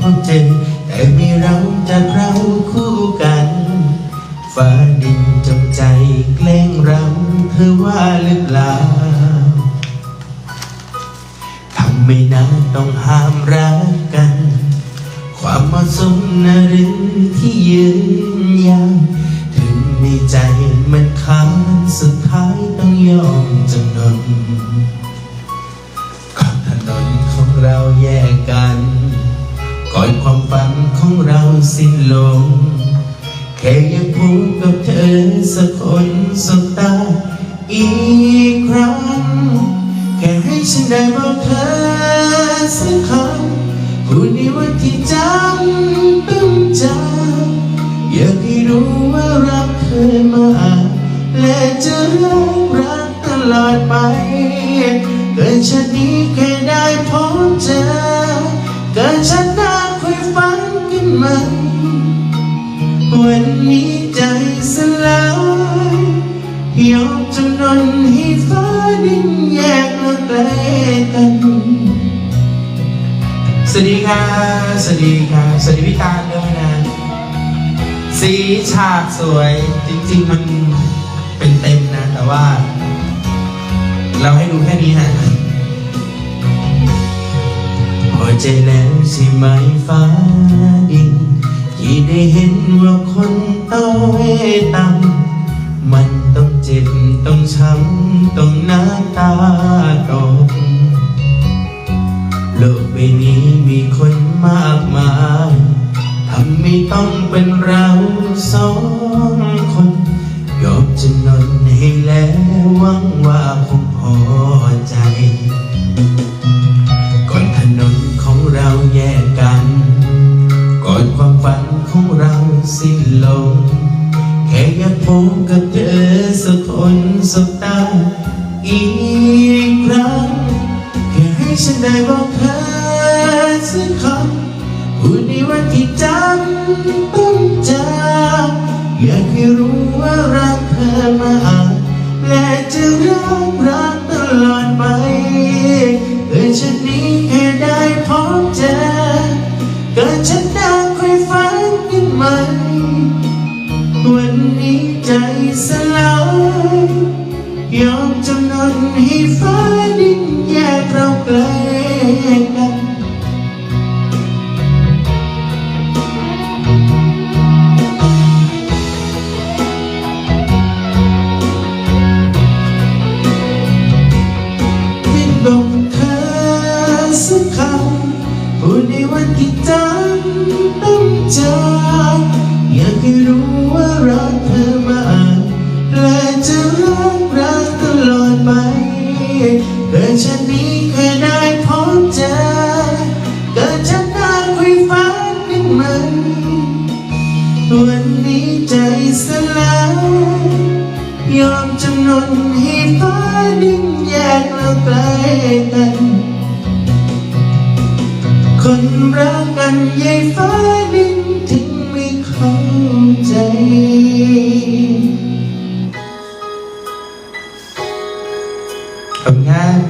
พบเจอแต่ไมีเราจากเราคู่กัน ฟ้าดินจงใจแกล้งเราเธอว่าหรือเปล่าทำไม่นานต้องห้ามรักกัน ความเหมาะสมนะหรือที่ยืนยาวถึงมีใจมันค้างสุดท้ายต้องยอมจำนน ความฝันของเราสิ้นลง แค่อยากพูดกับเธอสักคนสบตา อีกครั้ง แค่ให้ฉันได้บอกเธอสักคำพูดในวันที่จำต้องจำอยากให้รู้ว่ารักเธอมาและจะรักรักตลอดไปเกิดชาตินี้แค่ได้พบเจอเกิดชาติหน้าค่ นกัน วันนี้ใจสลายยอมจำนนให้ฟ้าดินแยกเราไกลกัน สวัสดีค่ะ สวัสดีค่ะ สวัสดีพี่ตาด้วยนะ สีฉากสวยจริงๆมันเป็นเต็มนะ แต่ว่า เราให้ดูแค่นี้ฮะ อใจแล้วใช่ไหมฟ้าดิน ที่ได้เห็นว่าคนต้องตังมันต้องเจ็บต้องช้ำต้องหน้ำตาตกโลกใบนี้มีคนมากมายทำไม่ต้องเป็นเราสองคนยอมจำนอนให้แล้วหวังว่าคงพอใจ สิ้นลง แค่อยากพบกับเธอสักคนสักตาอีกครั้งแค่ให้ฉันได้บอกเธอสักคำพูดในวันที่จำต้องจำอยากให้รู้ว่ารักเธอมาก ให้ฟ้าดินแยกเราไกลกันที่บอกเธอสักคำพูดในวันที่จำต้องจำอยากให้รู้ว่า ยอมจำนนให้ฟ้าดินแยกเราไกลกัน คนรักกันยายฟ้าดินถึงไม่เข้าใจขอบคุณครับ